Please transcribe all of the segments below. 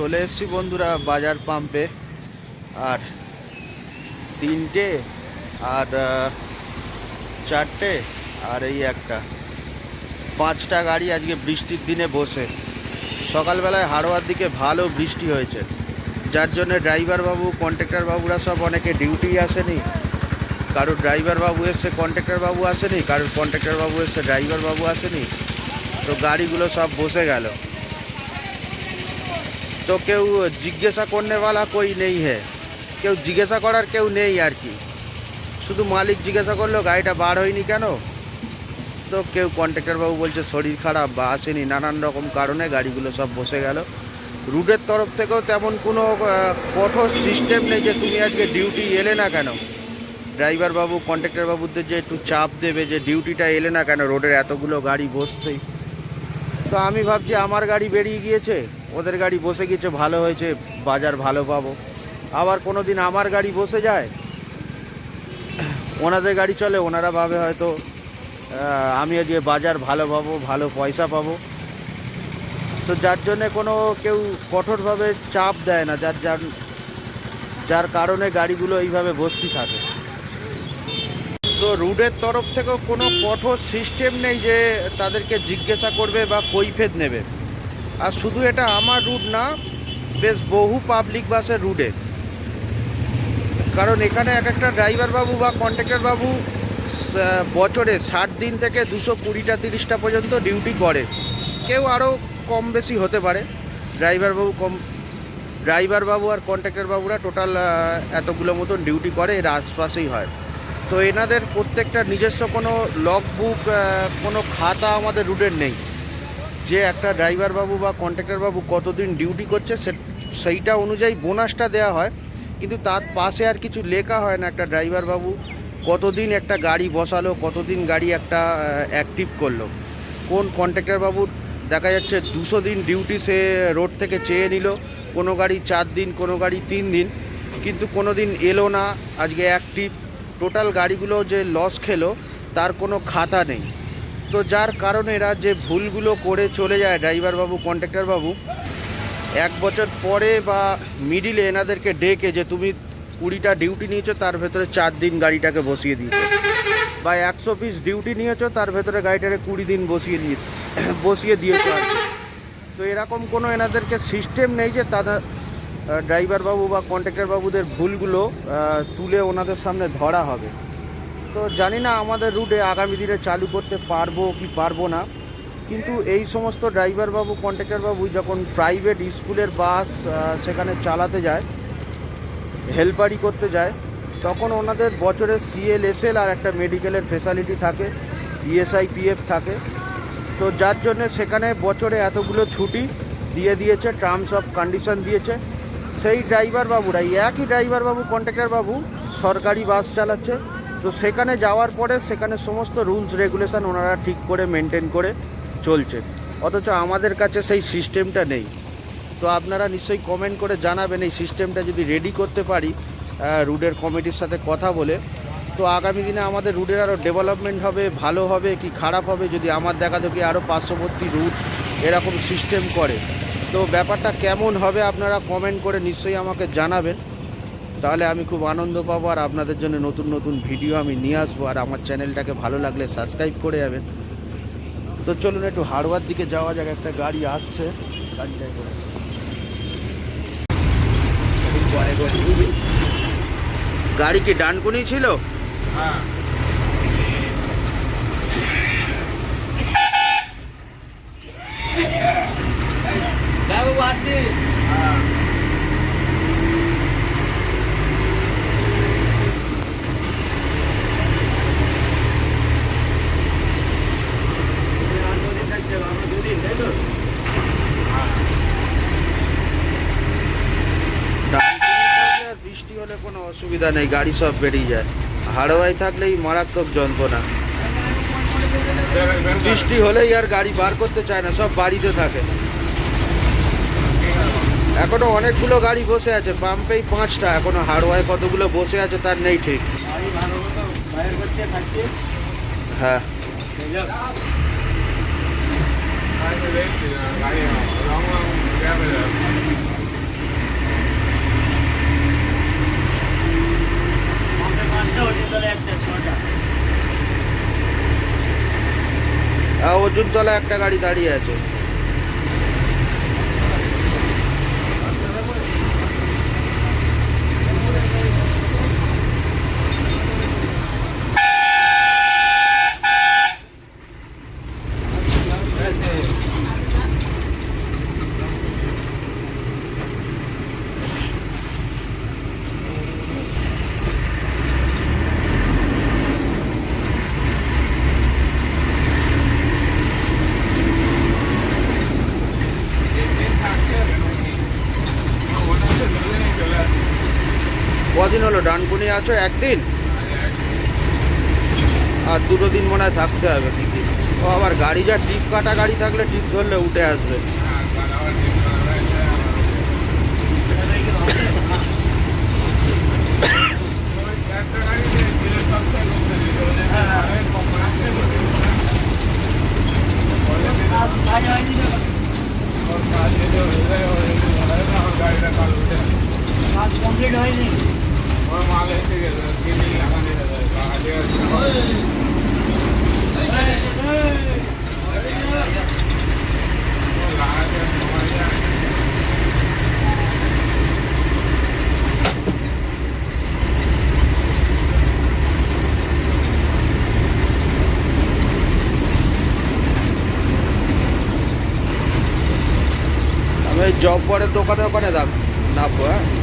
চলে এসেছি বন্ধুরা বাজার পাম্পে আর তিনটে, আর চারটে, আর এই একটা। পাঁচটা গাড়ি আজকে বৃষ্টির দিনে বসে। সকালবেলায় হাড়োয়ার দিকে ভালো বৃষ্টি হয়েছে। যার জন্য ড্রাইভার বাবু কন্ট্রাক্টর বাবুরা সব অনেকে ডিউটি আসেনি। কারোর ড্রাইভার বাবু এসছে কন্ট্রাক্টর বাবু আসেনি, কারোর বাবু এসছে ড্রাইভার বাবু আসেনি। তো গাড়িগুলো সব বসে গেল। তো কেউ জিজ্ঞাসা করনেওয়ালা কই নেই হ্যাঁ কেউ জিজ্ঞাসা করার কেউ নেই আর কি শুধু মালিক জিজ্ঞাসা করল গাড়িটা বার হয়নি কেন তো কেউ কন্ট্রাক্টরবাবু বলছে শরীর খারাপ বা আসেনি নানান রকম কারণে গাড়িগুলো সব বসে গেল রুটের তরফ থেকেও তেমন কোনো কঠোর সিস্টেম নেই যে তুমি আজকে ডিউটি এলে না কেন। ড্রাইভারবাবু কন্ট্রাক্টরবাবুদের যে একটু চাপ দেবে যে ডিউটিটা এলে না কেন রোডের এতগুলো গাড়ি বসতেই। তো আমি ভাবছি, আমার গাড়ি বেরিয়ে গিয়েছে। ওদের গাড়ি বসে গিয়েছে ভালো হয়েছে, বাজার ভালো পাবো। আবার কোনো দিন আমার গাড়ি বসে যায়, ওনাদের গাড়ি চলে, ওনারা ভাবে হয়তো আমি আজকে বাজার ভালো পাবো, ভালো পয়সা পাবো। তো যার জন্যে কোনো কেউ কঠোরভাবে চাপ দেয় না, যার যার যার কারণে গাড়িগুলো এইভাবে বসতি থাকে। তো রুটের তরফ থেকেও কোনো কঠোর সিস্টেম নেই যে তাদেরকে জিজ্ঞাসা করবে বা কৈফেদ নেবে। আর শুধু এটা আমার রুট না, বেশ বহু পাবলিক বাসের রুটে কারণ এখানে এক একটা ড্রাইভার বাবু বা কন্ট্রাক্টর বাবু বছরে ষাট দিন থেকে দুশো কুড়িটা, তিরিশটা পর্যন্ত ডিউটি করে। কেউ আরও কম বেশি হতে পারে। ড্রাইভার বাবু কম ড্রাইভার বাবু আর কন্ট্রাক্টর বাবুরা টোটাল এতগুলো মতন ডিউটি করে, এর আশপাশেই হয়। তো এনাদের প্রত্যেকটা নিজস্ব কোনো লগ বুক কোনো খাতা আমাদের রুটের নেই। যে একটা ড্রাইভার বাবু বা কন্ট্রাক্টর বাবু কতদিন ডিউটি করছে সেইটা অনুযায়ী বোনাসটা দেওয়া হয়। কিন্তু তার পাশে আর কিছু লেখা হয় না একটা ড্রাইভার বাবু কতদিন একটা গাড়ি বসালো, কতদিন গাড়ি একটা অ্যাক্টিভ করল। কোন কন্ট্রাক্টর বাবুর দেখা যাচ্ছে দুশো দিন ডিউটি সে রোড থেকে চেয়ে নিল, কোনো গাড়ি চার দিন, কোনো গাড়ি তিন দিন, কিন্তু কোনো দিন এলো না, আজকে অ্যাক্টিভ টোটাল গাড়িগুলো যে লস খেলো, তার কোনো খাতা নেই। তো যার কারণে এরা যে ভুলগুলো করে চলে যায় ড্রাইভার বাবু কন্ট্রাক্টর বাবু, এক বছর পরে বা মিডিলে এনাদেরকে ডেকে যে তুমি কুড়িটা ডিউটি নিয়েছো, তার ভেতরে চার দিন গাড়িটাকে বসিয়ে দিয়েছ। বা একশো পিস ডিউটি নিয়েছো, তার ভেতরে গাড়িটাকে কুড়ি দিন বসিয়ে দিয়ে, বসিয়ে দিয়েছ তো এরকম কোনো এনাদেরকে সিস্টেম নেই যে তারা ড্রাইভার বাবু বা কন্ট্রাক্টর বাবুদের ভুলগুলো তুলে ওনাদের সামনে ধরা হবে। তো জানি না আমাদের রুটে আগামী দিনে চালু করতে পারব কি পারব না। কিন্তু এই সমস্ত ড্রাইভার বাবু কন্ট্রাক্টর বাবু যখন প্রাইভেট স্কুলের বাস সেখানে চালাতে যায় হেল্পারি করতে যায়, তখন ওনাদের বছরে সিএলএসএল আর একটা মেডিকেলের ফেসিলিটি থাকে ইএসআই পিএফ থাকে। তো যার জন্যে সেখানে বছরে এতগুলো ছুটি দিয়ে দিয়েছে টার্মস অফ কন্ডিশন দিয়েছে। সেই ড্রাইভার বাবুরা এই একই ড্রাইভার বাবু কন্ট্রাক্টর বাবু সরকারি বাস চালাচ্ছে তো সেখানে যাওয়ার পরে সেখানে সমস্ত রুলস রেগুলেশন ওনারা ঠিক করে মেনটেন করে চলছে। অথচ আমাদের কাছে সেই সিস্টেমটা নেই। তো আপনারা নিশ্চয়ই কমেন্ট করে জানাবেন এই সিস্টেমটা যদি রেডি করতে পারি রুডের কমিটির সাথে কথা বলে। তো আগামী দিনে আমাদের রুটের আরও ডেভেলপমেন্ট হবে, ভালো হবে কি খারাপ হবে যদি আমার দেখা দেখি আরও পার্শ্ববর্তী রুট এরকম সিস্টেম করে। তো ব্যাপারটা কেমন হবে আপনারা কমেন্ট করে নিশ্চয়ই আমাকে জানাবেন। তাহলে আমি খুব আনন্দ পাবো আর আপনাদের জন্য নতুন নতুন ভিডিও আমি নিয়ে আসব আর আমার চ্যানেলটাকে ভালো লাগলে সাবস্ক্রাইব করে যাবেন তো চলুন একটু হাড়োয়ার দিকে যাওয়া যাক একটা গাড়ি আসছে করে গাড়ি কি ডানকুনি ছিল ডানকুনি থাকলে আর বৃষ্টি হলে কোনো অসুবিধা নেই, গাড়ি সব বেরিয়ে যায়। হাড়োয়াই থাকলেই মারাত্মক যন্ত্রণা। বৃষ্টি হলেই আর গাড়ি বার করতে চায় না, সব বাড়িতে থাকে। এখনও অনেকগুলো গাড়ি বসে আছে, পাম্পেই পাঁচটা, এখনও হাড়োয়ায় কতগুলো বসে আছে তার নেই ঠিক। হ্যাঁ। রং তলায় একটা গাড়ি দাঁড়িয়ে আছে। কদিন হলো, ডানকুনি আছো? একদিন? আর দুটো দিন মনে হয় থাকতে হবে ও আবার গাড়ি যা, টিপ কাটা গাড়ি থাকলে টিপ ধরলে উঠে আসবে। কমপ্লিট হয়নি। জব পরের দোকানে ওখানে দাম নামবো হ্যাঁ?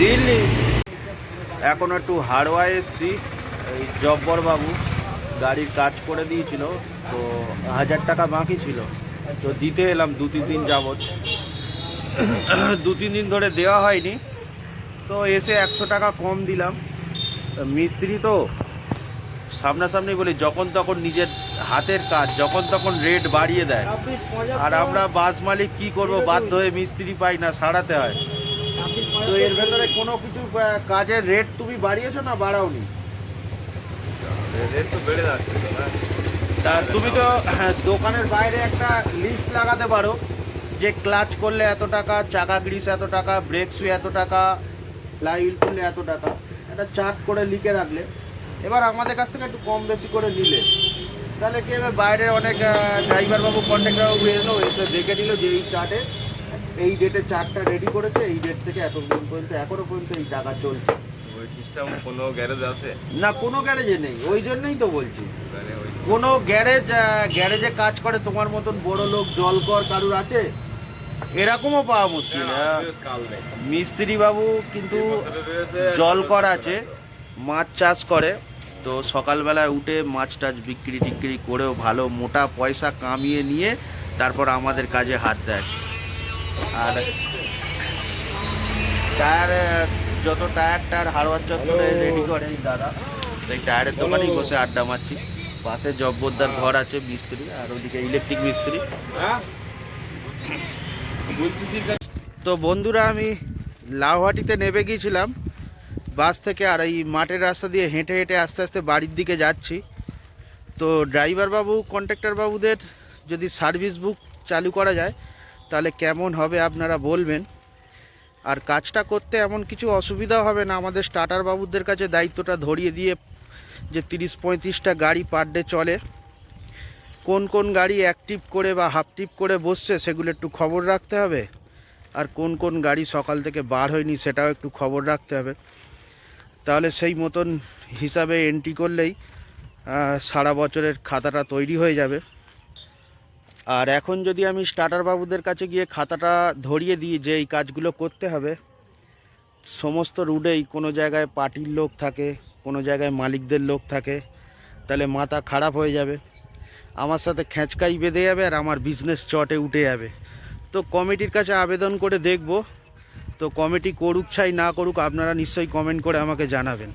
দিল্লি। এখন একটু হাড়োয়া এসছি এই জব্বর বাবু গাড়ির কাজ করে দিয়েছিল তো হাজার টাকা বাকি ছিল। তো দিতে এলাম দু তিন দিন যাবৎ। দু তিন দিন ধরে দেওয়া হয়নি তো এসে একশো টাকা কম দিলাম। মিস্ত্রি তো সামনাসামনি বলি যখন তখন নিজের হাতের কাজ যখন তখন রেট বাড়িয়ে দেয়। আর আমরা বাস মালিক কি করব বাধ্য হয়ে মিস্ত্রি পাই না সারাতে হয়। তো এর ভেতরে কোনো কিছু কাজের রেট তুমি বাড়িয়েছো না বাড়াওনি? রেট তো বেড়ে যাচ্ছে তা তুমি তো হ্যাঁ, দোকানের বাইরে একটা লিস্ট লাগাতে পারো যে ক্লাচ করলে এত টাকা চাকা গ্রিস এত টাকা ব্রেক সুই এত টাকা ফ্লাইহুইল করলে এত টাকা। একটা চার্ট করে লিখে রাখলে। এবার আমাদের কাছ থেকে একটু কম বেশি করে নিলে। তাহলে কি হবে বাইরে অনেক ড্রাইভার বাবু কন্ট্রাক্টর বাবু এলো এসে দেখে নিল যে এই চার্টে এই ডেটে চার্টটা রেডি করেছে এই ডেট থেকে এতদিন পর্যন্ত এখনও পর্যন্ত এই টাকা চলছে। ওই সিস্টেম কোনো গ্যারেজ আছে? না কোনো গ্যারেজে নেই ওই জন্যই তো বলছি। মানে কোনো গ্যারেজ গ্যারেজে কাজ করে তোমার মতন বড় লোক জলকর কারুর আছে? এরকমও পাওয়া মুশকিল হ্যাঁ। মিস্ত্রি বাবু কিন্তু জলকর আছে মাছ চাষ করে। তো সকালবেলায় উঠে মাছ টাছ বিক্রি টিক্রি করেও ভালো মোটা পয়সা কামিয়ে নিয়ে তারপর আমাদের কাজে হাত দেয়। আর টায়ার যত টায়ার টায়ার হারওয়ার চত্বরে রেডি করে দাদা সেই টায়ারের দোকানেই বসে আড্ডা মারছি। পাশে জব্বরদার ঘর আছে মিস্ত্রি আর ওদিকে ইলেকট্রিক মিস্ত্রি। হ্যাঁ? তো বন্ধুরা আমি লাউহাটিতে নেমে গিয়েছিলাম। বাস থেকে আর এই মাঠের রাস্তা দিয়ে হেঁটে হেঁটে আস্তে আস্তে বাড়ির দিকে যাচ্ছি। তো ড্রাইভার বাবু কন্ট্রাক্টর বাবুদের যদি সার্ভিস বুক চালু করা যায় তাহলে কেমন হবে আপনারা বলবেন। আর কাজটা করতে এমন কিছু অসুবিধা হবে না, আমাদের স্টার্টার বাবুদের কাছে দায়িত্বটা ধরিয়ে দিয়ে যে তিরিশ পঁয়ত্রিশটা গাড়ি পার ডে চলে। কোন কোন গাড়ি অ্যাক্টিভ করে বা হাফ টিপ করে বসছে সেগুলো একটু খবর রাখতে হবে। আর কোন কোন গাড়ি সকাল থেকে বার হয়নি সেটাও একটু খবর রাখতে হবে। তাহলে সেই মতন হিসাবে এন্ট্রি করলেই সারা বছরের খাতাটা তৈরি হয়ে যাবে। আর এখন যদি আমি স্টার্টার বাবুদের কাছে গিয়ে খাতাটা ধরিয়ে দিই যে এই কাজগুলো করতে হবে, সমস্ত রুটেই কোনো জায়গায় পার্টির লোক থাকে, কোনো জায়গায় মালিকদের লোক থাকে, তাহলে মাথা খারাপ হয়ে যাবে। আমার সাথে খেঁচকাই বেঁধে যাবে আর আমার বিজনেস চটে উঠে যাবে। তো কমিটির কাছে আবেদন করে দেখব। তো কমিটি করুক চাই না করুক আপনারা নিশ্চয়ই কমেন্ট করে আমাকে জানাবেন।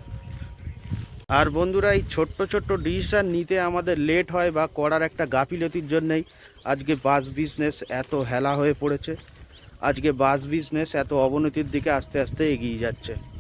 আর বন্ধুরা, এই ছোট্ট ছোট্ট ডিসিশান নিতে আমাদের লেট হয় বা করার একটা গাফিলতির জন্যই আজকে বাস বিজনেস এত হেলা হয়ে পড়েছে। আজকে বাস বিজনেস এত অবনতির দিকে আস্তে আস্তে এগিয়ে যাচ্ছে।